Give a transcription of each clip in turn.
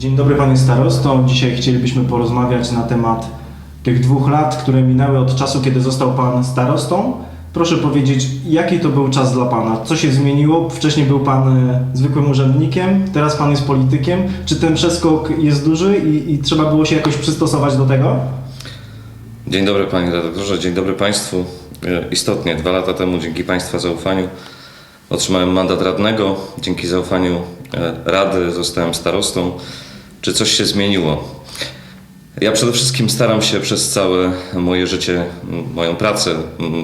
Dzień dobry panie starosto. Dzisiaj chcielibyśmy porozmawiać na temat tych dwóch lat, które minęły od czasu, kiedy został pan starostą. Proszę powiedzieć, jaki to był czas dla pana? Co się zmieniło? Wcześniej był pan e, zwykłym urzędnikiem, teraz pan jest politykiem. Czy ten przeskok jest duży i, i trzeba było się jakoś przystosować do tego? Dzień dobry panie redaktorze, dzień dobry państwu. E, Istotnie, dwa lata temu dzięki państwa zaufaniu otrzymałem mandat radnego. Dzięki zaufaniu e, rady zostałem starostą. Czy coś się zmieniło? Ja przede wszystkim staram się przez całe moje życie, moją pracę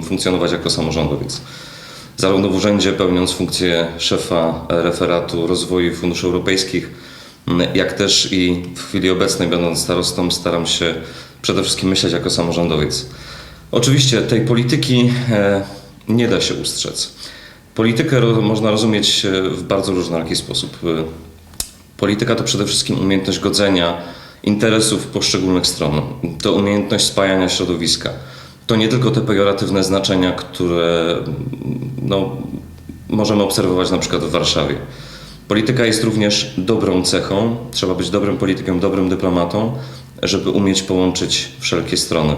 funkcjonować jako samorządowiec. Zarówno w urzędzie pełniąc funkcję szefa e, referatu rozwoju funduszy europejskich, jak też i w chwili obecnej będąc starostą staram się przede wszystkim myśleć jako samorządowiec. Oczywiście tej polityki e, nie da się ustrzec. Politykę można rozumieć e, w bardzo różnoraki sposób. Polityka to przede wszystkim umiejętność godzenia interesów poszczególnych stron. To umiejętność spajania środowiska. To nie tylko te pejoratywne znaczenia, które no, możemy obserwować na przykład w Warszawie. Polityka jest również dobrą cechą. Trzeba być dobrym politykiem, dobrym dyplomatą, żeby umieć połączyć wszelkie strony.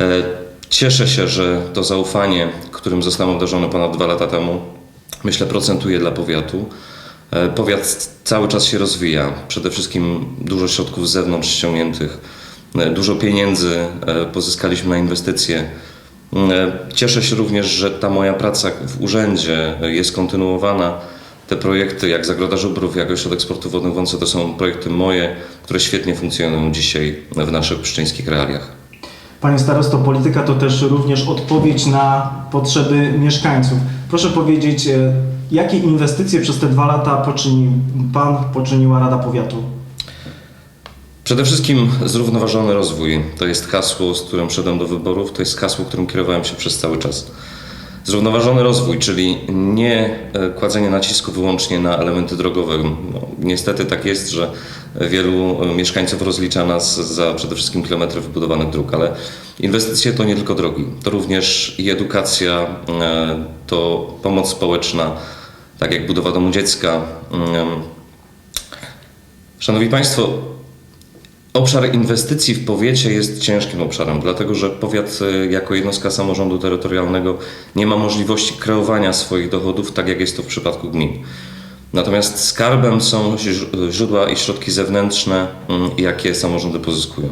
E, Cieszę się, że to zaufanie, którym zostałem obdarzony ponad dwa lata temu, myślę, procentuje dla powiatu. E, Powiat cały czas się rozwija. Przede wszystkim dużo środków z zewnątrz ściągniętych, e, dużo pieniędzy e, pozyskaliśmy na inwestycje. Cieszę się również, że ta moja praca w urzędzie jest kontynuowana. Te projekty, jak Zagroda Żubrów, jak Ośrodek Sportu Wodnych Wące, to są projekty moje, które świetnie funkcjonują dzisiaj w naszych pszczyńskich realiach. Panie starosto, polityka to też również odpowiedź na potrzeby mieszkańców. Proszę powiedzieć, e, jakie inwestycje przez te dwa lata poczynił pan, poczyniła Rada Powiatu? Przede wszystkim zrównoważony rozwój to jest hasło, z którym szedłem do wyborów, to jest hasło, którym kierowałem się przez cały czas. Zrównoważony rozwój, czyli nie e, kładzenie nacisku wyłącznie na elementy drogowe. No, niestety tak jest, że wielu e, mieszkańców rozlicza nas za przede wszystkim kilometry wybudowanych dróg, ale inwestycje to nie tylko drogi, to również i edukacja, e, to pomoc społeczna, tak jak budowa domu dziecka. Mm, Szanowni Państwo, Obszar inwestycji w powiecie jest ciężkim obszarem, dlatego że powiat e, jako jednostka samorządu terytorialnego nie ma możliwości kreowania swoich dochodów, tak jak jest to w przypadku gmin. Natomiast skarbem są źródła i środki zewnętrzne, mm, jakie samorządy pozyskują.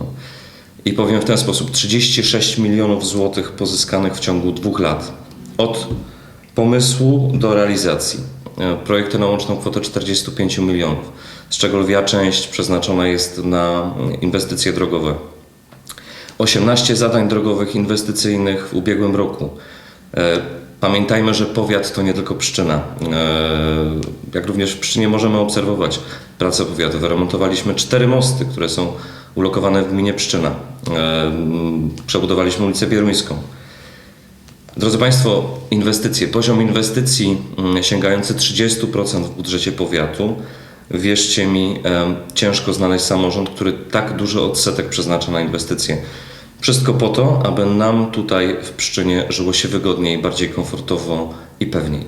I powiem w ten sposób: 36 milionów złotych pozyskanych w ciągu dwóch lat. Od pomysłu do realizacji. E, Projekty na łączną kwotę 45 milionów, z czego lwia część przeznaczona jest na inwestycje drogowe. 18 zadań drogowych inwestycyjnych w ubiegłym roku. E, Pamiętajmy, że powiat to nie tylko Pszczyna. E, Jak również w Pszczynie możemy obserwować pracę powiatu. Wyremontowaliśmy cztery mosty, które są ulokowane w gminie Pszczyna. E, Przebudowaliśmy ulicę Bieruńską. Drodzy Państwo, inwestycje. Poziom inwestycji sięgający 30% w budżecie powiatu. Wierzcie mi, ciężko znaleźć samorząd, który tak duży odsetek przeznacza na inwestycje. Wszystko po to, aby nam tutaj w Pszczynie żyło się wygodniej, bardziej komfortowo i pewniej.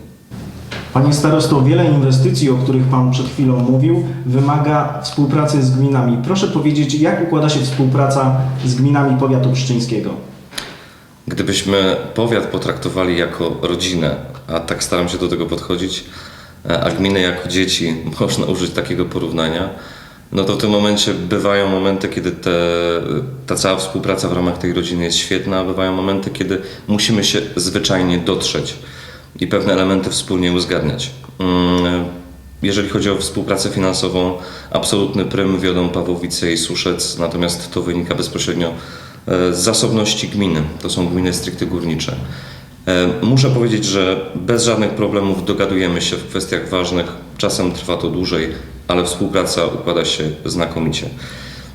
Panie starosto, wiele inwestycji, o których Pan przed chwilą mówił, wymaga współpracy z gminami. Proszę powiedzieć, jak układa się współpraca z gminami powiatu pszczyńskiego? Gdybyśmy powiat potraktowali jako rodzinę, a tak staram się do tego podchodzić, a gminy jako dzieci, można użyć takiego porównania, no to w tym momencie bywają momenty, kiedy te, ta cała współpraca w ramach tej rodziny jest świetna, a bywają momenty, kiedy musimy się zwyczajnie dotrzeć i pewne elementy wspólnie uzgadniać. Mm, Jeżeli chodzi o współpracę finansową, absolutny prym wiodą Pawłowice i Suszec, natomiast to wynika bezpośrednio e, z zasobności gminy. To są gminy stricte górnicze. E, Muszę powiedzieć, że bez żadnych problemów dogadujemy się w kwestiach ważnych. Czasem trwa to dłużej, ale współpraca układa się znakomicie.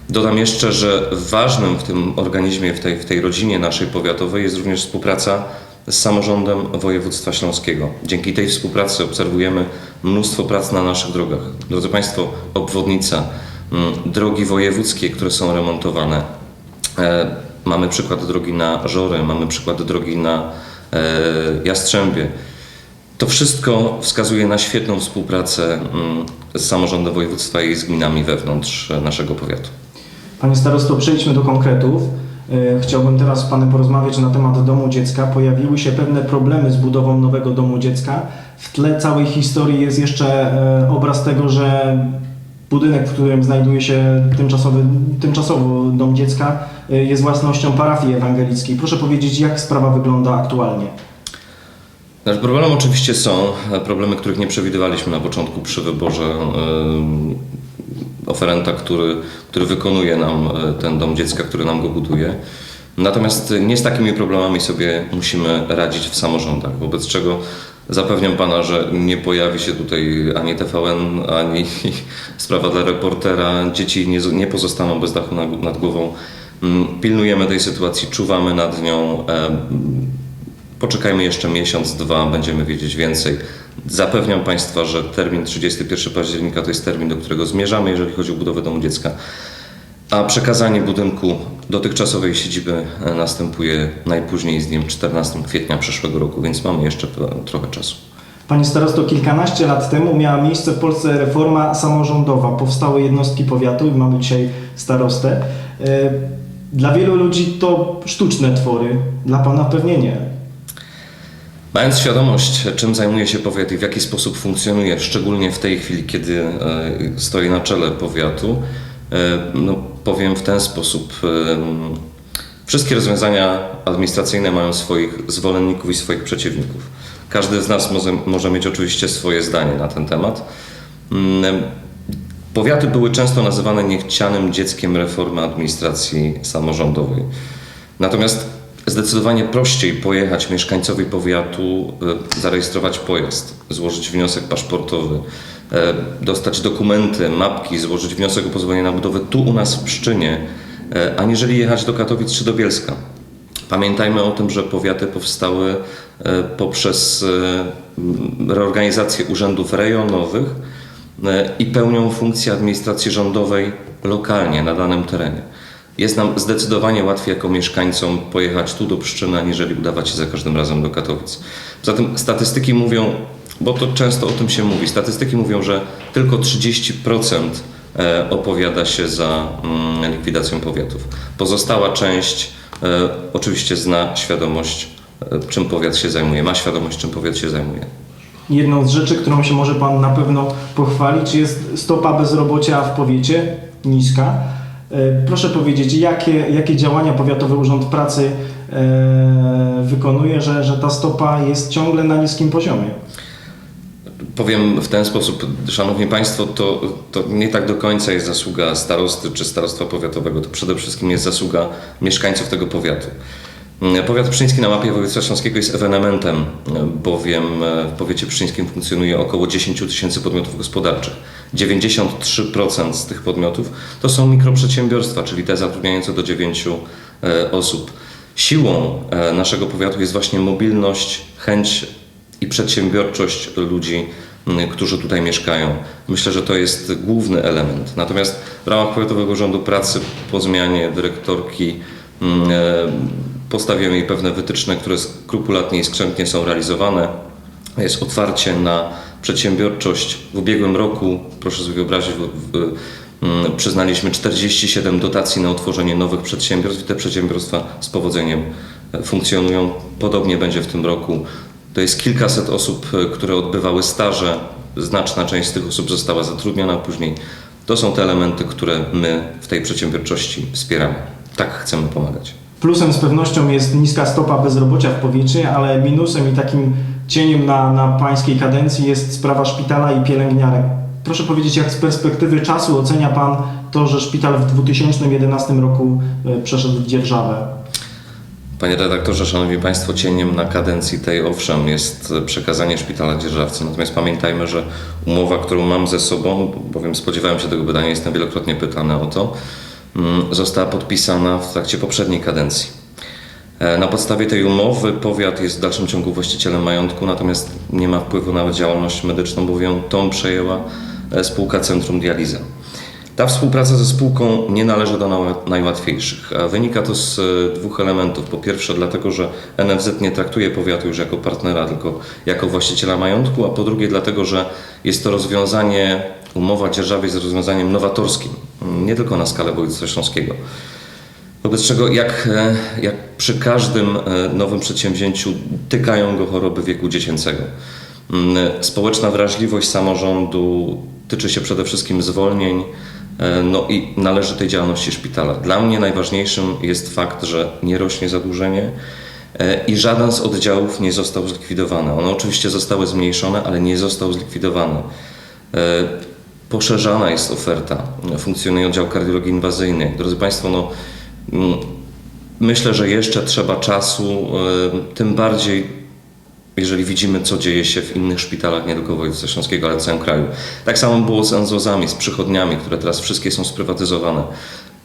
Dodam jeszcze, że ważnym w tym organizmie, w tej, w tej rodzinie naszej powiatowej jest również współpraca z samorządem województwa śląskiego. Dzięki tej współpracy obserwujemy mnóstwo prac na naszych drogach. Drodzy Państwo, obwodnica, mm, drogi wojewódzkie, które są remontowane. E, Mamy przykład drogi na Żory, mamy przykład drogi na Jastrzębie. To wszystko wskazuje na świetną współpracę mm, z samorządem województwa i z gminami wewnątrz e, naszego powiatu. Panie starosto, przejdźmy do konkretów. E, Chciałbym teraz z Panem porozmawiać na temat domu dziecka. Pojawiły się pewne problemy z budową nowego domu dziecka. W tle całej historii jest jeszcze e, obraz tego, że budynek, w którym znajduje się tymczasowy, tymczasowo dom dziecka, e, jest własnością parafii ewangelickiej. Proszę powiedzieć, jak sprawa wygląda aktualnie? Znaczy, problemy oczywiście są, e, problemy, których nie przewidywaliśmy na początku przy wyborze e, oferenta, który, który wykonuje nam e, ten dom dziecka, który nam go buduje. Natomiast nie z takimi problemami sobie musimy radzić w samorządach, wobec czego zapewniam Pana, że nie pojawi się tutaj ani TVN, ani sprawa dla reportera. Dzieci nie, nie pozostaną bez dachu nad, głową. Mm, Pilnujemy tej sytuacji, czuwamy nad nią. e, Poczekajmy jeszcze miesiąc, dwa, będziemy wiedzieć więcej. Zapewniam Państwa, że termin 31 października to jest termin, do którego zmierzamy, jeżeli chodzi o budowę domu dziecka. A przekazanie budynku dotychczasowej siedziby e, następuje najpóźniej z dniem 14 kwietnia przyszłego roku, więc mamy jeszcze trochę czasu. Panie starosto, kilkanaście lat temu miała miejsce w Polsce reforma samorządowa. Powstały jednostki powiatu i mamy dzisiaj starostę. E, Dla wielu ludzi to sztuczne twory, dla Pana pewnie nie. Mając świadomość, czym zajmuje się powiat i w jaki sposób funkcjonuje, szczególnie w tej chwili, kiedy e, stoi na czele powiatu, no, powiem w ten sposób. Wszystkie rozwiązania administracyjne mają swoich zwolenników i swoich przeciwników. Każdy z nas może, może mieć oczywiście swoje zdanie na ten temat. Powiaty były często nazywane niechcianym dzieckiem reformy administracji samorządowej. Natomiast zdecydowanie prościej pojechać mieszkańcowi powiatu, e, zarejestrować pojazd, złożyć wniosek paszportowy, dostać dokumenty, mapki, złożyć wniosek o pozwolenie na budowę tu u nas w Pszczynie, e, aniżeli jechać do Katowic czy do Bielska. Pamiętajmy o tym, że powiaty powstały e, poprzez e, reorganizację urzędów rejonowych e, i pełnią funkcję administracji rządowej lokalnie na danym terenie. Jest nam zdecydowanie łatwiej jako mieszkańcom pojechać tu do Pszczyny, aniżeli udawać się za każdym razem do Katowic. Zatem statystyki mówią, bo to często o tym się mówi, statystyki mówią, że tylko 30% e, opowiada się za mm, likwidacją powiatów. Pozostała część e, oczywiście zna świadomość, e, czym powiat się zajmuje, ma świadomość, czym powiat się zajmuje. Jedną z rzeczy, którą się może Pan na pewno pochwalić, jest stopa bezrobocia w powiecie niska. Proszę powiedzieć, jakie, jakie działania Powiatowy Urząd Pracy wykonuje, że, że ta stopa jest ciągle na niskim poziomie? Powiem w ten sposób, Szanowni Państwo, to, to nie tak do końca jest zasługa starosty czy starostwa powiatowego, to przede wszystkim jest zasługa mieszkańców tego powiatu. Mm, Powiat pszczyński na mapie województwa śląskiego jest ewenementem, bowiem e, w powiecie pszczyńskim funkcjonuje około 10 tysięcy podmiotów gospodarczych. 93% z tych podmiotów to są mikroprzedsiębiorstwa, czyli te zatrudniające do 9 e, osób. Siłą e, naszego powiatu jest właśnie mobilność, chęć i przedsiębiorczość ludzi, którzy tutaj mieszkają. Myślę, że to jest główny element. Natomiast w ramach Powiatowego Urzędu Pracy po zmianie dyrektorki e, postawiłem jej pewne wytyczne, które skrupulatnie i skrzętnie są realizowane. Jest otwarcie na przedsiębiorczość. W ubiegłym roku, proszę sobie wyobrazić, przyznaliśmy 47 dotacji na utworzenie nowych przedsiębiorstw i te przedsiębiorstwa z powodzeniem e, funkcjonują. Podobnie będzie w tym roku. To jest kilkaset osób, e, które odbywały staże. Znaczna część z tych osób została zatrudniona później. To są te elementy, które my w tej przedsiębiorczości wspieramy. Tak chcemy pomagać. Plusem z pewnością jest niska stopa bezrobocia w powiecie, ale minusem i takim cieniem na, na pańskiej kadencji jest sprawa szpitala i pielęgniarek. Proszę powiedzieć, jak z perspektywy czasu ocenia pan to, że szpital w 2011 roku e, przeszedł w dzierżawę? Panie redaktorze, szanowni państwo, cieniem na kadencji tej owszem jest przekazanie szpitala dzierżawcy. Natomiast pamiętajmy, że umowa, którą mam ze sobą, bowiem spodziewałem się tego pytania, jestem wielokrotnie pytany o to, mm, została podpisana w trakcie poprzedniej kadencji. E, Na podstawie tej umowy powiat jest w dalszym ciągu właścicielem majątku, natomiast nie ma wpływu na działalność medyczną, bowiem tą przejęła e, spółka Centrum Dializa. Ta współpraca ze spółką nie należy do naj- najłatwiejszych. Wynika to z e, dwóch elementów. Po pierwsze, dlatego, że NFZ nie traktuje powiatu już jako partnera, tylko jako właściciela majątku, a po drugie, dlatego, że jest to rozwiązanie umowa dzierżawy jest rozwiązaniem nowatorskim, nie tylko na skalę województwa śląskiego. Wobec czego, jak, e, jak przy każdym e, nowym przedsięwzięciu, tykają go choroby wieku dziecięcego. Mm, Społeczna wrażliwość samorządu tyczy się przede wszystkim zwolnień, no i należy tej działalności szpitala. Dla mnie najważniejszym jest fakt, że nie rośnie zadłużenie e, i żaden z oddziałów nie został zlikwidowany. One oczywiście zostały zmniejszone, ale nie został zlikwidowany. E, Poszerzana jest oferta. Funkcjonuje oddział kardiologii inwazyjnej. Drodzy Państwo, no, mm, myślę, że jeszcze trzeba czasu, e, tym bardziej jeżeli widzimy, co dzieje się w innych szpitalach, nie tylko województwa śląskiego, ale w całym kraju. Tak samo było z NZOZ-ami, z przychodniami, które teraz wszystkie są sprywatyzowane.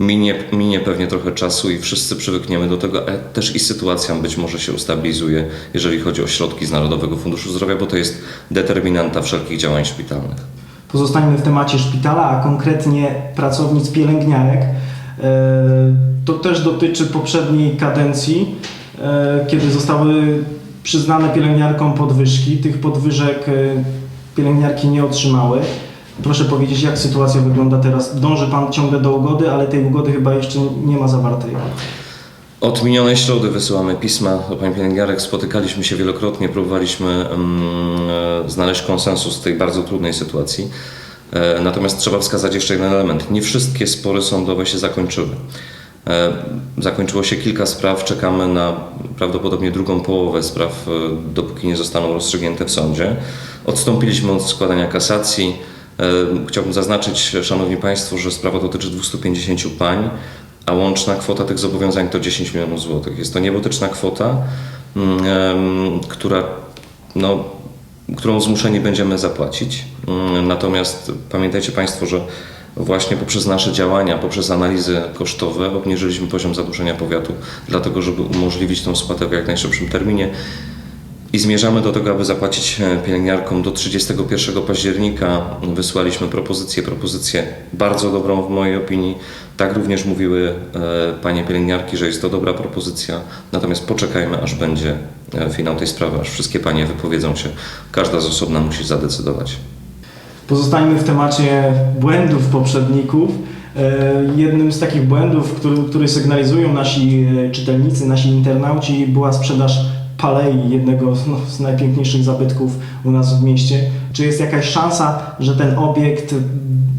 Minie, minie pewnie trochę czasu i wszyscy przywykniemy do tego, ale też i sytuacja być może się ustabilizuje, jeżeli chodzi o środki z Narodowego Funduszu Zdrowia, bo to jest determinanta wszelkich działań szpitalnych. Pozostańmy w temacie szpitala, a konkretnie pracownic pielęgniarek. E, To też dotyczy poprzedniej kadencji, e, kiedy zostały przyznane pielęgniarkom podwyżki. Tych podwyżek e, pielęgniarki nie otrzymały. Proszę powiedzieć, jak sytuacja wygląda teraz? Dąży Pan ciągle do ugody, ale tej ugody chyba jeszcze nie ma zawartej. Od minionej środy wysyłamy pisma do pań pielęgniarek, spotykaliśmy się wielokrotnie, próbowaliśmy mm, e, znaleźć konsensus w tej bardzo trudnej sytuacji. E, Natomiast trzeba wskazać jeszcze jeden element. Nie wszystkie spory sądowe się zakończyły. E, Zakończyło się kilka spraw, czekamy na prawdopodobnie drugą połowę spraw, e, dopóki nie zostaną rozstrzygnięte w sądzie. Odstąpiliśmy od składania kasacji. E, Chciałbym zaznaczyć, Szanowni Państwo, że sprawa dotyczy 250 pań, a łączna kwota tych zobowiązań to 10 milionów złotych. Jest to niebotyczna kwota, mm, która, no, którą zmuszeni będziemy zapłacić. Mm, Natomiast pamiętajcie Państwo, że właśnie poprzez nasze działania, poprzez analizy kosztowe obniżyliśmy poziom zadłużenia powiatu, dlatego żeby umożliwić tą spłatę w jak najszybszym terminie. I zmierzamy do tego, aby zapłacić e, pielęgniarkom do 31 października. Wysłaliśmy propozycję, propozycję bardzo dobrą w mojej opinii. Tak również mówiły e, panie pielęgniarki, że jest to dobra propozycja. Natomiast poczekajmy, aż będzie e, finał tej sprawy, aż wszystkie panie wypowiedzą się. Każda z osobna musi zadecydować. Pozostańmy w temacie błędów poprzedników. E, Jednym z takich błędów, który, który sygnalizują nasi e, czytelnicy, nasi internauci, była sprzedaż Palei, jednego z- no, z najpiękniejszych zabytków u nas w mieście. Czy jest jakaś szansa, że ten obiekt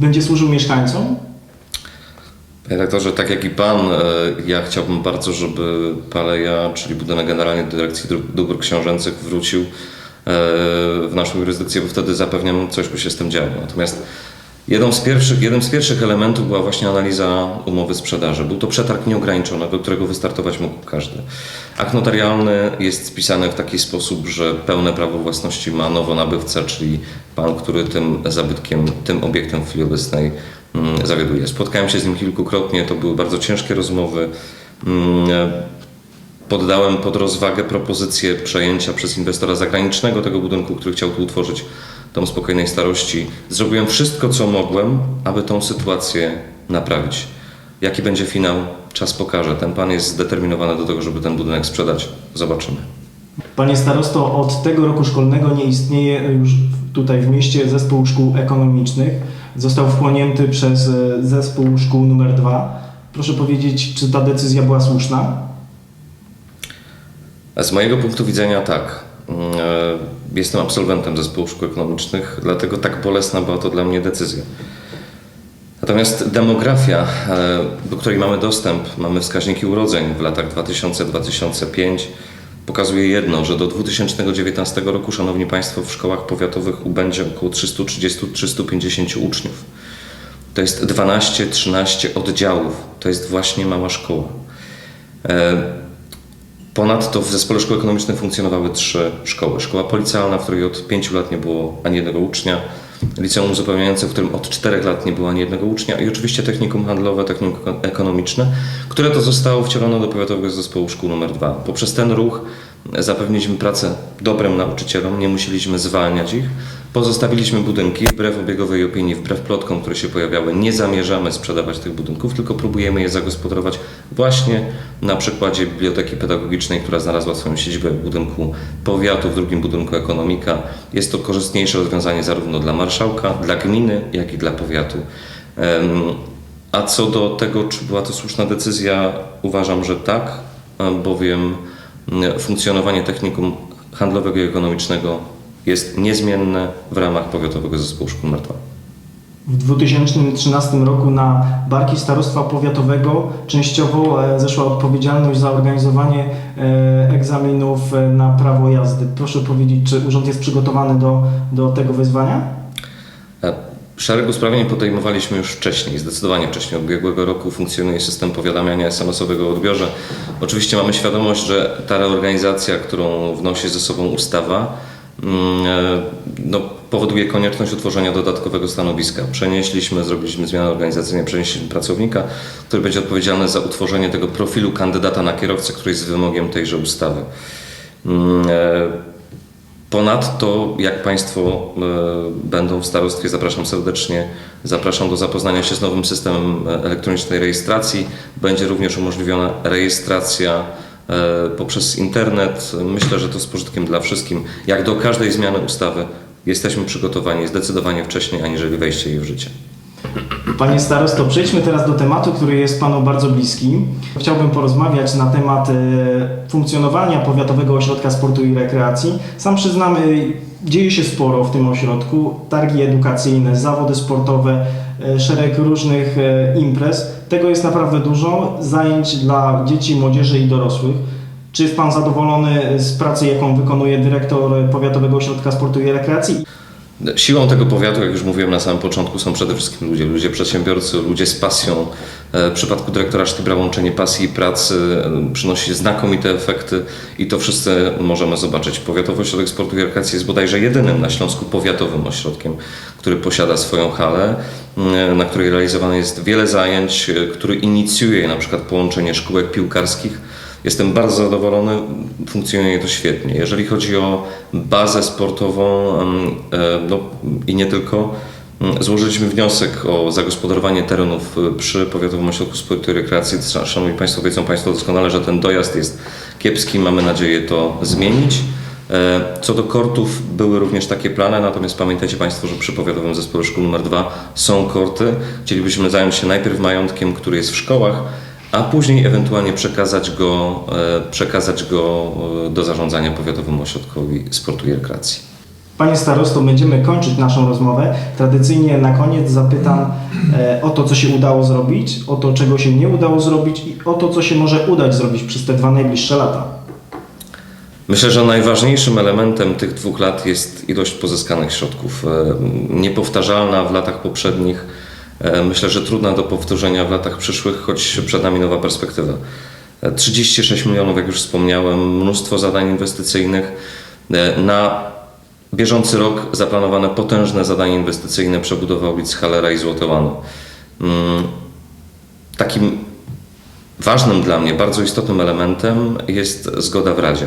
będzie służył mieszkańcom? Panie tak jak i Pan, e, ja chciałbym bardzo, żeby Paleja, czyli budynek Generalnej Dyrekcji Dóbr Książęcych wrócił w naszą jurysdykcję, bo wtedy zapewniam, coś by się z tym działo. Natomiast jedną z pierwszych, jednym z pierwszych elementów była właśnie analiza umowy sprzedaży. Był to przetarg nieograniczony, do którego wystartować mógł każdy. Akt notarialny jest spisany w taki sposób, że pełne prawo własności ma nowonabywca, czyli pan, który tym zabytkiem, tym obiektem w chwili obecnej mm, zawiaduje. Spotkałem się z nim kilkukrotnie, to były bardzo ciężkie rozmowy. Poddałem pod rozwagę propozycję przejęcia przez inwestora zagranicznego tego budynku, który chciał tu utworzyć dom spokojnej starości. Zrobiłem wszystko, co mogłem, aby tą sytuację naprawić. Jaki będzie finał, czas pokaże. Ten pan jest zdeterminowany do tego, żeby ten budynek sprzedać. Zobaczymy. Panie starosto, od tego roku szkolnego nie istnieje już tutaj w mieście zespół szkół ekonomicznych. Został wchłonięty przez e, zespół szkół numer 2. Proszę powiedzieć, czy ta decyzja była słuszna? Z mojego punktu widzenia tak. Mm, e, Jestem absolwentem zespołu szkół ekonomicznych, dlatego tak bolesna była to dla mnie decyzja. Natomiast demografia, e, do której mamy dostęp, mamy wskaźniki urodzeń w latach 2000-2005, pokazuje jedno, że do 2019 roku, Szanowni Państwo, w szkołach powiatowych ubędzie około 330-350 uczniów. To jest 12-13 oddziałów. To jest właśnie mała szkoła. Ponadto w zespole szkół ekonomicznych funkcjonowały trzy szkoły. Szkoła policjalna, w której od pięciu lat nie było ani jednego ucznia, liceum uzupełniające, w którym od czterech lat nie było ani jednego ucznia i oczywiście technikum handlowe, technikum ekonomiczne, które to zostało wcielone do powiatowego zespołu szkół numer dwa. Poprzez ten ruch zapewniliśmy pracę dobrym nauczycielom, nie musieliśmy zwalniać ich, Pozostawiliśmy budynki, wbrew obiegowej opinii, wbrew plotkom, które się pojawiały, nie zamierzamy sprzedawać tych budynków, tylko próbujemy je zagospodarować właśnie na przykładzie biblioteki pedagogicznej, która znalazła swoją siedzibę w budynku powiatu, w drugim budynku ekonomika. Jest to korzystniejsze rozwiązanie zarówno dla marszałka, dla gminy, jak i dla powiatu. A co do tego, czy była to słuszna decyzja, uważam, że tak, bowiem mm, funkcjonowanie technikum handlowego i ekonomicznego jest niezmienne w ramach Powiatowego Zespołu Szkół nr 2. W 2013 roku na barki Starostwa Powiatowego częściowo e, zeszła odpowiedzialność za organizowanie e, egzaminów e, na prawo jazdy. Proszę powiedzieć, czy urząd jest przygotowany do, do tego wyzwania? Szereg usprawnień podejmowaliśmy już wcześniej, zdecydowanie wcześniej. Od ubiegłego roku funkcjonuje system powiadamiania SMS-owego o odbiorze. Oczywiście mamy świadomość, że ta reorganizacja, którą wnosi ze sobą ustawa, no, powoduje konieczność utworzenia dodatkowego stanowiska. Przenieśliśmy, zrobiliśmy zmianę organizacyjną, przenieśliśmy pracownika, który będzie odpowiedzialny za utworzenie tego profilu kandydata na kierowcę, który jest wymogiem tejże ustawy. Mm, e, Ponadto, jak Państwo e, będą w starostwie, zapraszam serdecznie, zapraszam do zapoznania się z nowym systemem e, elektronicznej rejestracji. Będzie również umożliwiona rejestracja e, poprzez internet. Myślę, że to z pożytkiem dla wszystkich. Jak do każdej zmiany ustawy, jesteśmy przygotowani zdecydowanie wcześniej, aniżeli wejście jej w życie. Panie starosto, przejdźmy teraz do tematu, który jest Panu bardzo bliski. Chciałbym porozmawiać na temat e, funkcjonowania Powiatowego Ośrodka Sportu i Rekreacji. Sam przyznam, e, dzieje się sporo w tym ośrodku. Targi edukacyjne, zawody sportowe, e, szereg różnych e, imprez. Tego jest naprawdę dużo. Zajęć dla dzieci, młodzieży i dorosłych. Czy jest Pan zadowolony z pracy, jaką wykonuje dyrektor Powiatowego Ośrodka Sportu i Rekreacji? Siłą tego powiatu, jak już mówiłem na samym początku, są przede wszystkim ludzie, ludzie przedsiębiorcy, ludzie z pasją. E, W przypadku dyrektora Sztybra łączenie pasji i pracy e, przynosi znakomite efekty i to wszyscy możemy zobaczyć. Powiatowy Ośrodek Sportu i Rekreacji jest bodajże jedynym na Śląsku powiatowym ośrodkiem, który posiada swoją halę, na której realizowane jest wiele zajęć, e, który inicjuje na przykład połączenie szkółek piłkarskich Jestem bardzo zadowolony, funkcjonuje to świetnie. Jeżeli chodzi o bazę sportową e, no, i nie tylko, złożyliśmy wniosek o zagospodarowanie terenów e, przy Powiatowym Ośrodku Sportu i Rekreacji. Szanowni Państwo, wiedzą Państwo doskonale, że ten dojazd jest kiepski, mamy nadzieję to zmienić. E, Co do kortów, były również takie plany, natomiast pamiętajcie Państwo, że przy Powiatowym Zespole Szkół nr 2 są korty. Chcielibyśmy zająć się najpierw majątkiem, który jest w szkołach, a później ewentualnie przekazać go, e, przekazać go e, do zarządzania Powiatowemu Ośrodkowi Sportu i Rekreacji. Panie starosto, będziemy kończyć naszą rozmowę. Tradycyjnie na koniec zapytam o to, co się udało zrobić, o to, czego się nie udało zrobić i o to, co się może udać zrobić przez te dwa najbliższe lata. Myślę, że najważniejszym elementem tych dwóch lat jest ilość pozyskanych środków. E, Niepowtarzalna w latach poprzednich, e, myślę, że trudna do powtórzenia w latach przyszłych, choć przed nami nowa perspektywa. E, 36 milionów, jak już wspomniałem, mnóstwo zadań inwestycyjnych. E, Na bieżący rok zaplanowane potężne zadanie inwestycyjne przebudowa ulic Halera i Złotołanu. Mm, Takim ważnym dla mnie, bardzo istotnym elementem jest zgoda w Radzie.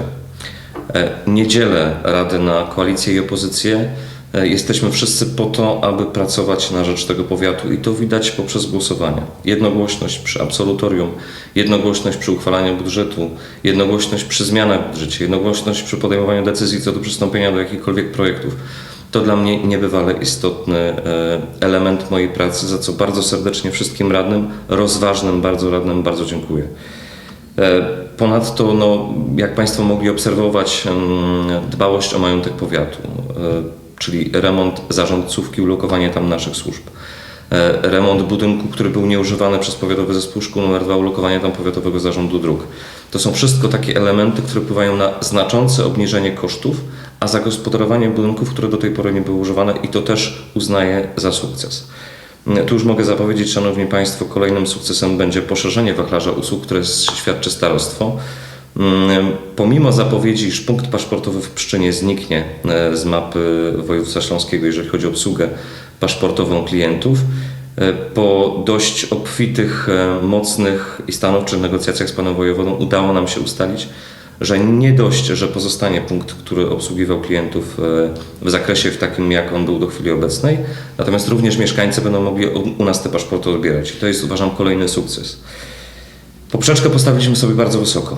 E, Nie dzielę Rady na koalicję i opozycję. E, Jesteśmy wszyscy po to, aby pracować na rzecz tego powiatu i to widać poprzez głosowania. Jednogłośność przy absolutorium, jednogłośność przy uchwalaniu budżetu, jednogłośność przy zmianach w budżecie, jednogłośność przy podejmowaniu decyzji co do przystąpienia do jakichkolwiek projektów. To dla mnie niebywale istotny e, element mojej pracy, za co bardzo serdecznie wszystkim radnym, rozważnym bardzo radnym bardzo dziękuję. E, Ponadto, no, jak Państwo mogli obserwować, dbałość o majątek powiatu, e, czyli remont zarządcówki, ulokowanie tam naszych służb. E, Remont budynku, który był nieużywany przez Powiatowy Zespół Szkół nr 2, ulokowanie tam Powiatowego Zarządu Dróg. To są wszystko takie elementy, które wpływają na znaczące obniżenie kosztów, a zagospodarowanie budynków, które do tej pory nie były używane i to też uznaję za sukces. Tu już mogę zapowiedzieć, Szanowni Państwo, kolejnym sukcesem będzie poszerzenie wachlarza usług, które świadczy starostwo. Mm, Pomimo zapowiedzi, iż punkt paszportowy w Pszczynie zniknie e, z mapy województwa śląskiego, jeżeli chodzi o obsługę paszportową klientów, e, po dość obfitych, e, mocnych i stanowczych negocjacjach z panem wojewodą udało nam się ustalić, że nie dość, że pozostanie punkt, który obsługiwał klientów e, w zakresie w takim, jak on był do chwili obecnej, natomiast również mieszkańcy będą mogli u- nas te paszporty odbierać. I to jest, uważam, kolejny sukces. Poprzeczkę postawiliśmy sobie bardzo wysoko.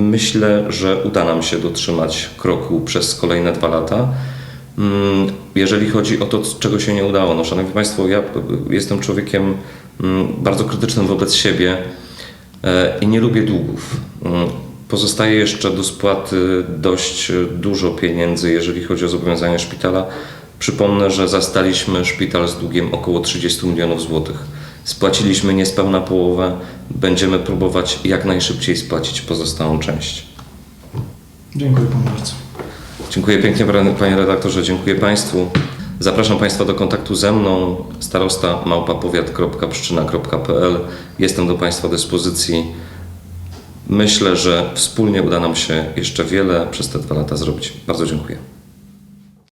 Myślę, że uda nam się dotrzymać kroku przez kolejne dwa lata. Mm, Jeżeli chodzi o to, czego się nie udało, no szanowni Państwo, ja jestem człowiekiem mm, bardzo krytycznym wobec siebie i nie lubię długów. Mm, Pozostaje jeszcze do spłaty dość dużo pieniędzy, jeżeli chodzi o zobowiązania szpitala. Przypomnę, że zastaliśmy szpital z długiem około 30 milionów złotych. Spłaciliśmy niespełna połowę. Będziemy próbować jak najszybciej spłacić pozostałą część. Dziękuję panu bardzo. Dziękuję pięknie panie redaktorze, dziękuję Państwu. Zapraszam Państwa do kontaktu ze mną starosta małpapowiat.pszczyna.pl. Jestem do Państwa dyspozycji. Myślę, że wspólnie uda nam się jeszcze wiele przez te dwa lata zrobić. Bardzo dziękuję.